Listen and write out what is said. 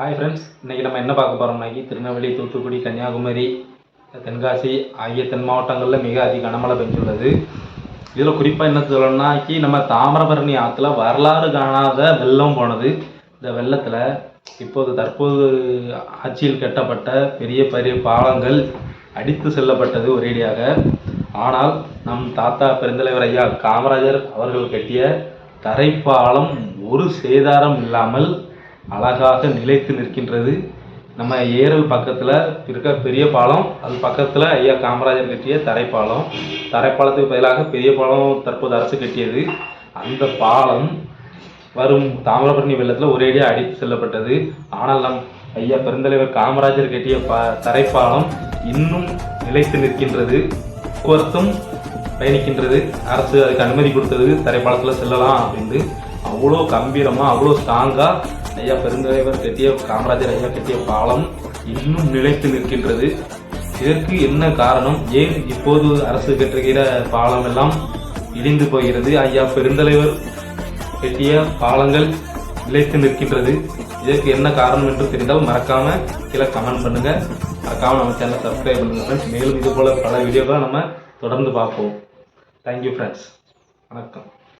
Hi friends இன்றைக்கி நம்ம என்ன பார்க்க போகிறோம்னாக்கி திருநெல்வேலி தூத்துக்குடி கன்னியாகுமரி தென்காசி ஆகிய தென் மாவட்டங்களில் மிக அதிக கனமழை பெஞ்சுள்ளது. இதில் குறிப்பாக என்ன சொல்லணும்னாக்கி நம்ம தாமிரபரணி ஆற்றுல வரலாறு காணாத வெள்ளம் போனது. இந்த வெள்ளத்தில் இப்போது தற்போது ஆட்சியில் கட்டப்பட்ட பெரிய பெரிய பாலங்கள் அடித்து செல்லப்பட்டது ஒரேடியாக. ஆனால் நம் தாத்தா பெருந்தலைவர் ஐயா காமராஜர் அவர்கள் கட்டிய தரைப்பாலம் ஒரு சேதாரம் இல்லாமல் அழகாக நிலைத்து நிற்கின்றது. நம்ம ஏரல் பக்கத்தில் இருக்க பெரிய பாலம் அது பக்கத்தில் ஐயா காமராஜர் கட்டிய தரைப்பாலம். தரைப்பாலத்துக்கு பதிலாக பெரிய பாலம் தற்போது அரசு கட்டியது. அந்த பாலம் வரும் தாமிரபரணி வெள்ளத்தில் ஒரேடியாக அடித்து செல்லப்பட்டது. ஆனால் நம் ஐயா பெருந்தலைவர் காமராஜர் கட்டிய ப தரைப்பாலம் இன்னும் நிலைத்து நிற்கின்றது. போக்குவரத்தும் பயணிக்கின்றது. அரசு அதுக்கு அனுமதி கொடுத்தது தரைப்பாலத்தில் செல்லலாம் அப்படின்னு அவ்வளோ கம்பீரமாக அவ்வளோ ஸ்ட்ராங்காக ஐயா பெருந்தலைவர் கட்டிய காமராஜர் ஐயா கட்டிய பாலம் இன்னும் நிலைத்து நிற்கின்றது. இதற்கு என்ன காரணம்? ஏன் இப்போது அரசு கட்டுகிற பாலம் எல்லாம் இடிந்து போகிறது? ஐயா பெருந்தலைவர் கட்டிய பாலங்கள் நிலைத்து நிற்கின்றது. இதற்கு என்ன காரணம் என்று தெரிந்தால் மறக்காம கீழே கமெண்ட் பண்ணுங்க. மறக்காம நம்ம சேனலை சப்ஸ்கிரைப் பண்ணுங்க ஃப்ரெண்ட்ஸ் மேலும் இது போல பல வீடியோக்களை நம்ம தொடர்ந்து பார்ப்போம். தேங்க்யூ ஃப்ரெண்ட்ஸ் வணக்கம்.